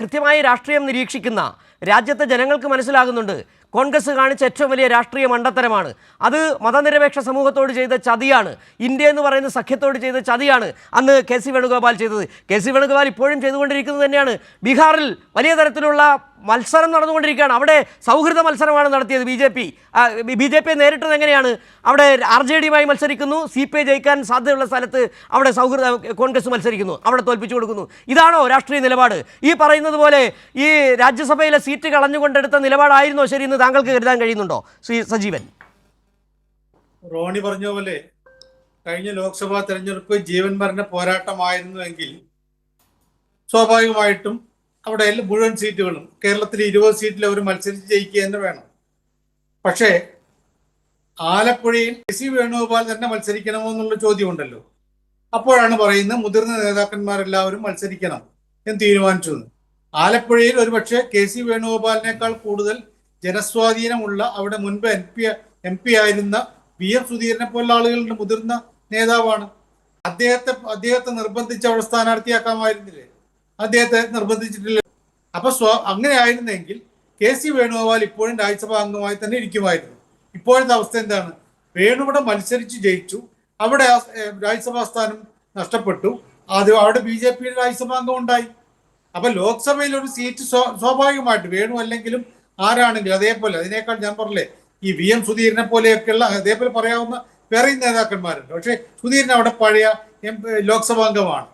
കൃത്യമായി രാഷ്ട്രീയം നിരീക്ഷിക്കുന്ന രാജ്യത്തെ ജനങ്ങൾക്ക് മനസ്സിലാകുന്നുണ്ട്. കോൺഗ്രസ് കാണിച്ച ഏറ്റവും വലിയ രാഷ്ട്രീയ മണ്ടത്തരമാണ്. അത് മതനിരപേക്ഷ സമൂഹത്തോട് ചെയ്ത ചതിയാണ്. ഇന്ത്യ എന്ന് പറയുന്ന സഖ്യത്തോട് ചെയ്ത ചതിയാണ് അന്ന് കെ സി വേണുഗോപാൽ ചെയ്തത്. കെ സി വേണുഗോപാൽ ഇപ്പോഴും ചെയ്തുകൊണ്ടിരിക്കുന്നത് തന്നെയാണ്. ബീഹാറിൽ വലിയ തരത്തിലുള്ള മത്സരം നടന്നുകൊണ്ടിരിക്കുകയാണ്. അവിടെ സൗഹൃദ മത്സരമാണ് നടത്തിയത് B J P. B J P നേരിട്ടത് എങ്ങനെയാണ്? അവിടെ ആർ ജെ ഡിയുമായി മത്സരിക്കുന്നു സി പി ഐ ജയിക്കാൻ സാധ്യതയുള്ള സ്ഥലത്ത് അവിടെ സൗഹൃദ കോൺഗ്രസ് മത്സരിക്കുന്നു അവിടെ തോൽപ്പിച്ചു കൊടുക്കുന്നു. ഇതാണോ രാഷ്ട്രീയ നിലപാട്? ഈ പറയുന്നത് പോലെ ഈ രാജ്യസഭയിലെ സീറ്റ് കളഞ്ഞുകൊണ്ടെടുത്ത നിലപാടായിരുന്നോ ശരി എന്ന് താങ്കൾക്ക് കരുതാൻ കഴിയുന്നുണ്ടോ? ശ്രീ സജീവൻ. റോണി പറഞ്ഞ പോലെ കഴിഞ്ഞ ലോക്സഭാ തെരഞ്ഞെടുപ്പ് ജീവൻ മരണ പോരാട്ടമായിരുന്നുവെങ്കിൽ സ്വാഭാവികമായിട്ടും അവിടെ മുഴുവൻ സീറ്റുകളും. കേരളത്തിൽ ഇരുപത് സീറ്റിൽ അവർ മത്സരിച്ച് ജയിക്കുക തന്നെ വേണം. പക്ഷേ ആലപ്പുഴയിൽ എ സി വേണുഗോപാൽ തന്നെ മത്സരിക്കണമോ എന്നുള്ള ചോദ്യമുണ്ടല്ലോ. അപ്പോഴാണ് പറയുന്നത് മുതിർന്ന നേതാക്കന്മാരെല്ലാവരും മത്സരിക്കണം എന്ന് തീരുമാനിച്ചു. ആലപ്പുഴയിൽ ഒരുപക്ഷെ കെ സി വേണുഗോപാലിനേക്കാൾ കൂടുതൽ ജനസ്വാധീനമുള്ള അവിടെ മുൻപ് എം പി എം പി ആയിരുന്ന വി എം സുധീരനെ പോലുള്ള ആളുകളുടെ മുതിർന്ന നേതാവാണ്. അദ്ദേഹത്തെ അദ്ദേഹത്തെ നിർബന്ധിച്ച് അവിടെ സ്ഥാനാർത്ഥിയാക്കാമായിരുന്നില്ലേ? അദ്ദേഹത്തെ നിർബന്ധിച്ചിട്ടില്ല. അപ്പൊ സ്വ അങ്ങനെ ആയിരുന്നെങ്കിൽ കെ സി വേണുഗോപാൽ ഇപ്പോഴും രാജ്യസഭാ അംഗമായി തന്നെ ഇരിക്കുമായിരുന്നു. ഇപ്പോഴത്തെ അവസ്ഥ എന്താണ്? വേണുവിടെ മത്സരിച്ച് ജയിച്ചു. അവിടെ രാജ്യസഭാ സ്ഥാനം നഷ്ടപ്പെട്ടു. അത് അവിടെ ബി ജെ പിയുടെ രാജ്യസഭാ അംഗം ഉണ്ടായി. അപ്പൊ ലോക്സഭയിൽ ഒരു സീറ്റ് സ്വാ- സ്വാഭാവികമായിട്ട് വേണു അല്ലെങ്കിലും ആരാണെങ്കിലും അതേപോലെ അതിനേക്കാൾ ഞാൻ പറഞ്ഞില്ലേ ഈ വി എം സുധീരനെ പോലെയൊക്കെയുള്ള അതേപോലെ പറയാവുന്ന വേറെയും നേതാക്കന്മാരുണ്ട്. പക്ഷേ സുധീരൻ അവിടെ പഴയ എം ലോക്സഭാ അംഗമാണ്.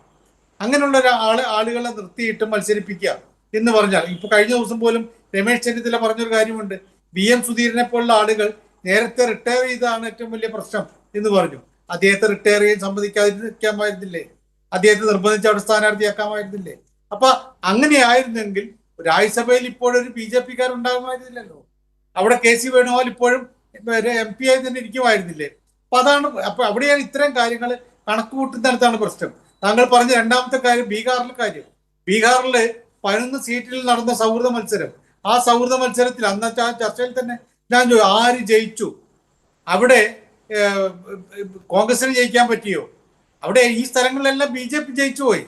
അങ്ങനെയുള്ള ആൾ ആളുകളെ നിർത്തിയിട്ട് മത്സരിപ്പിക്കുക എന്ന് പറഞ്ഞാൽ ഇപ്പൊ കഴിഞ്ഞ ദിവസം പോലും രമേശ് ചെന്നിത്തല പറഞ്ഞൊരു കാര്യമുണ്ട്. വി എം സുധീരനെ പോലുള്ള ആളുകൾ നേരത്തെ റിട്ടയർ ചെയ്തതാണ് ഏറ്റവും വലിയ പ്രശ്നം എന്ന് പറഞ്ഞു. അദ്ദേഹത്തെ റിട്ടയർ ചെയ്യാൻ സമ്മതിക്കാതിരിക്കാമായിരുന്നില്ലേ? അദ്ദേഹത്തെ നിർബന്ധിച്ച് അവിടെ സ്ഥാനാർത്ഥിയാക്കാമായിരുന്നില്ലേ? അപ്പൊ അങ്ങനെയായിരുന്നെങ്കിൽ രാജ്യസഭയിൽ ഇപ്പോഴൊരു ബി ജെ പിക്കാരുണ്ടാകുമായിരുന്നില്ലല്ലോ. അവിടെ കെ സി വേണുഗോപാൽ ഇപ്പോഴും എം പി ആയി തന്നെ ഇരിക്കുമായിരുന്നില്ലേ? അപ്പൊ അതാണ് അപ്പൊ അവിടെയാണ് ഇത്തരം കാര്യങ്ങൾ കണക്ക് കൂട്ടുന്നിടത്താണ് പ്രശ്നം. താങ്കൾ പറഞ്ഞ രണ്ടാമത്തെ കാര്യം ബീഹാറിലെ കാര്യം. ബീഹാറിൽ പതിനൊന്ന് സീറ്റിൽ നടന്ന സൗഹൃദ മത്സരം. ആ സൗഹൃദ മത്സരത്തിൽ അന്നത്തെ ചർച്ചയിൽ തന്നെ ഞാൻ ആര് ജയിച്ചു? അവിടെ കോൺഗ്രസിന് ജയിക്കാൻ പറ്റിയോ? അവിടെ ഈ സ്ഥലങ്ങളിലെല്ലാം ബി ജെ പി ജയിച്ചു പോയി.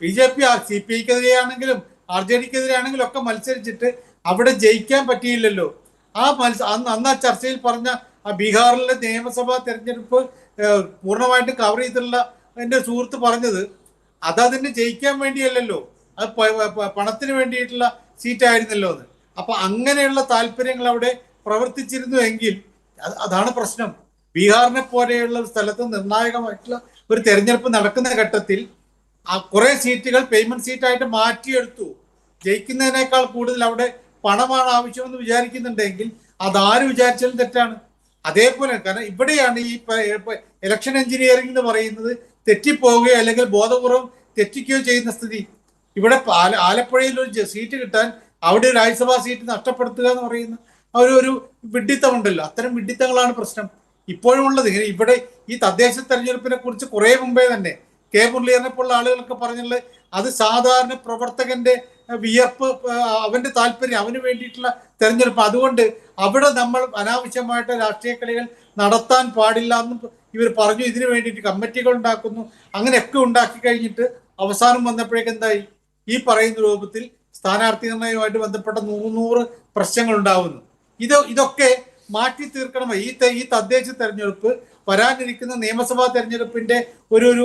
B J P C P ഐക്കെതിരെ ആണെങ്കിലും ആർ ജെ ഡിക്കെതിരെ ആണെങ്കിലും ഒക്കെ മത്സരിച്ചിട്ട് അവിടെ ജയിക്കാൻ പറ്റിയില്ലല്ലോ. ആ മത്സ അന്ന് അന്ന് ആ ചർച്ചയിൽ പറഞ്ഞ ആ ബീഹാറിലെ നിയമസഭാ തെരഞ്ഞെടുപ്പ് പൂർണമായിട്ട് കവർ ചെയ്തിട്ടുള്ള എന്റെ സുഹൃത്ത് പറഞ്ഞത് അതതിന് ജയിക്കാൻ വേണ്ടിയല്ലല്ലോ അത് പണത്തിന് വേണ്ടിയിട്ടുള്ള സീറ്റായിരുന്നല്ലോ അത് അപ്പൊ അങ്ങനെയുള്ള താല്പര്യങ്ങൾ അവിടെ പ്രവർത്തിച്ചിരുന്നു എങ്കിൽ അതാണ് പ്രശ്നം. ബീഹാറിനെ പോലെയുള്ള സ്ഥലത്ത് നിർണായകമായിട്ടുള്ള ഒരു തെരഞ്ഞെടുപ്പ് നടക്കുന്ന ഘട്ടത്തിൽ ആ കുറെ സീറ്റുകൾ പേയ്മെന്റ് സീറ്റായിട്ട് മാറ്റിയെടുത്തു. ജയിക്കുന്നതിനേക്കാൾ കൂടുതൽ അവിടെ പണമാണ് ആവശ്യമെന്ന് വിചാരിക്കുന്നുണ്ടെങ്കിൽ അതാര് വിചാരിച്ചാലും തെറ്റാണ്. അതേപോലെ കാരണം ഇവിടെയാണ് ഈ ഇലക്ഷൻ എഞ്ചിനീയറിംഗ് എന്ന് പറയുന്നത് തെറ്റിപ്പോവുകയോ അല്ലെങ്കിൽ ബോധപൂർവം തെറ്റിക്കുകയോ ചെയ്യുന്ന സ്ഥിതി. ഇവിടെ ആലപ്പുഴയിൽ ഒരു സീറ്റ് കിട്ടാൻ അവിടെ രാജ്യസഭാ സീറ്റ് നഷ്ടപ്പെടുത്തുക എന്ന് പറയുന്ന ഒരു ഒരു വിഡിത്തമുണ്ടല്ലോ അത്തരം വിഡിത്തങ്ങളാണ് പ്രശ്നം. ഇപ്പോഴും ഉള്ളത്. ഇങ്ങനെ ഇവിടെ ഈ തദ്ദേശ തെരഞ്ഞെടുപ്പിനെ കുറിച്ച് കുറെ മുമ്പേ തന്നെ കെ മുരളീധരനെ പോലുള്ള ആളുകളൊക്കെ പറഞ്ഞുള്ളത് അത് സാധാരണ പ്രവർത്തകന്റെ വിയർപ്പ് അവന്റെ താല്പര്യം അവന് വേണ്ടിയിട്ടുള്ള തെരഞ്ഞെടുപ്പ്. അതുകൊണ്ട് അവിടെ നമ്മൾ അനാവശ്യമായിട്ട് രാഷ്ട്രീയ കളികൾ നടത്താൻ പാടില്ല എന്നും ഇവർ പറഞ്ഞു. ഇതിനു വേണ്ടിയിട്ട് കമ്മിറ്റികൾ ഉണ്ടാക്കുന്നു. അങ്ങനെയൊക്കെ ഉണ്ടാക്കി കഴിഞ്ഞിട്ട് അവസാനം വന്നപ്പോഴേക്ക് എന്തായി? ഈ പറയുന്ന രൂപത്തിൽ സ്ഥാനാർത്ഥി നിർണയവുമായിട്ട് ബന്ധപ്പെട്ട നൂറുനൂറ് പ്രശ്നങ്ങൾ ഉണ്ടാവുന്നു. ഇത് ഇതൊക്കെ മാറ്റി തീർക്കണം. ഈ ഈ തദ്ദേശ തെരഞ്ഞെടുപ്പ് വരാനിരിക്കുന്ന നിയമസഭാ തെരഞ്ഞെടുപ്പിന്റെ ഒരു ഒരു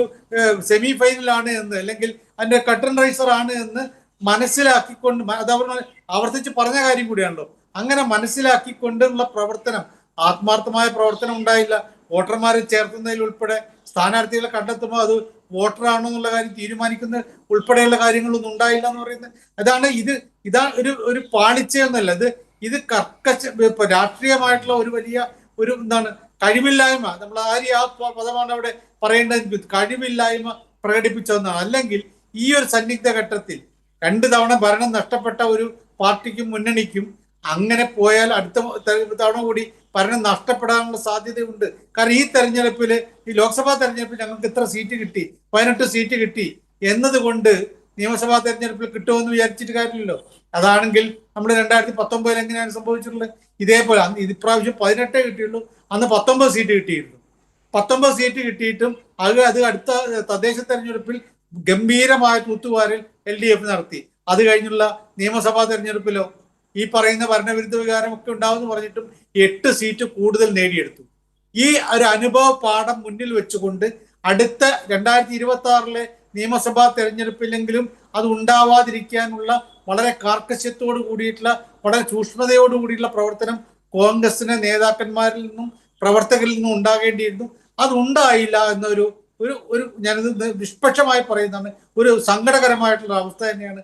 സെമി ഫൈനലാണ് എന്ന് അല്ലെങ്കിൽ അതിന്റെ കട്ടൺ റൈസർ ആണ് എന്ന് മനസ്സിലാക്കിക്കൊണ്ട് അത് അവർ ആവർത്തിച്ച് പറഞ്ഞ കാര്യം കൂടിയാണല്ലോ. അങ്ങനെ മനസ്സിലാക്കിക്കൊണ്ടുള്ള പ്രവർത്തനം ആത്മാർത്ഥമായ പ്രവർത്തനം ഉണ്ടായില്ല. വോട്ടർമാരെ ചേർത്തുന്നതിൽ ഉൾപ്പെടെ സ്ഥാനാർത്ഥികളെ കണ്ടെത്തുമ്പോൾ അത് വോട്ടറാണോ എന്നുള്ള കാര്യം തീരുമാനിക്കുന്ന ഉൾപ്പെടെയുള്ള കാര്യങ്ങളൊന്നും ഉണ്ടായില്ല എന്ന് പറയുന്നത്. അതാണ് ഇത് ഇതാണ് ഒരു ഒരു പാളിച്ചയൊന്നല്ല ഇത് ഇത് കർക്കശ രാഷ്ട്രീയമായിട്ടുള്ള ഒരു വലിയ ഒരു എന്താണ് കഴിവില്ലായ്മ. നമ്മൾ ആര് ആ പദമാണ് അവിടെ പറയേണ്ടത്? കഴിവില്ലായ്മ പ്രകടിപ്പിച്ചതെന്നാണ്. അല്ലെങ്കിൽ ഈ ഒരു സന്നിഗ്ധ ഘട്ടത്തിൽ രണ്ട് തവണ ഭരണം നഷ്ടപ്പെട്ട ഒരു പാർട്ടിക്കും മുന്നണിക്കും അങ്ങനെ പോയാൽ അടുത്ത തവണ കൂടി ഭരണം നഷ്ടപ്പെടാനുള്ള സാധ്യതയുണ്ട്. കാരണം ഈ തെരഞ്ഞെടുപ്പിൽ ഈ ലോക്സഭാ തെരഞ്ഞെടുപ്പിൽ ഞങ്ങൾക്ക് ഇത്ര സീറ്റ് കിട്ടി പതിനെട്ട് സീറ്റ് കിട്ടി. എന്നതുകൊണ്ട് നിയമസഭാ തെരഞ്ഞെടുപ്പിൽ കിട്ടുമെന്ന് വിചാരിച്ചിട്ട് കാര്യമില്ലല്ലോ. അതാണെങ്കിൽ നമ്മൾ രണ്ടായിരത്തി പത്തൊമ്പതിൽ എങ്ങനെയാണ് സംഭവിച്ചിട്ടുള്ളത്? ഇതേപോലെ ഇപ്രാവശ്യം പതിനെട്ടേ കിട്ടിയുള്ളൂ. അന്ന് പത്തൊമ്പത് സീറ്റ് കിട്ടിയിരുന്നു. പത്തൊമ്പത് സീറ്റ് കിട്ടിയിട്ടും അത് അത് അടുത്ത തദ്ദേശ തെരഞ്ഞെടുപ്പിൽ ഗംഭീരമായ തൂത്തുവാരൽ എൽ ഡി എഫ് നടത്തി. അത് കഴിഞ്ഞുള്ള നിയമസഭാ തെരഞ്ഞെടുപ്പിലോ ഈ പറയുന്ന ഭരണവിരുദ്ധ വികാരമൊക്കെ ഉണ്ടാവുമെന്ന് പറഞ്ഞിട്ടും എട്ട് സീറ്റ് കൂടുതൽ നേടിയെടുത്തു. ഈ ഒരു അനുഭവ പാഠം മുന്നിൽ വെച്ചുകൊണ്ട് അടുത്ത രണ്ടായിരത്തി ഇരുപത്തി ആറിലെ നിയമസഭാ തെരഞ്ഞെടുപ്പിലെങ്കിലും അത് ഉണ്ടാവാതിരിക്കാനുള്ള വളരെ കാർക്കശ്യത്തോട് കൂടിയിട്ടുള്ള വളരെ സൂക്ഷ്മതയോട് കൂടിയിട്ടുള്ള പ്രവർത്തനം കോൺഗ്രസിന്റെ നേതാക്കന്മാരിൽ നിന്നും പ്രവർത്തകരിൽ നിന്നും ഉണ്ടാകേണ്ടിയിരുന്നു. അത് ഉണ്ടായില്ല എന്നൊരു ഒരു ഒരു ഞാനിത് നിഷ്പക്ഷമായി പറയുന്നതാണ് ഒരു സങ്കടകരമായിട്ടുള്ള അവസ്ഥ തന്നെയാണ്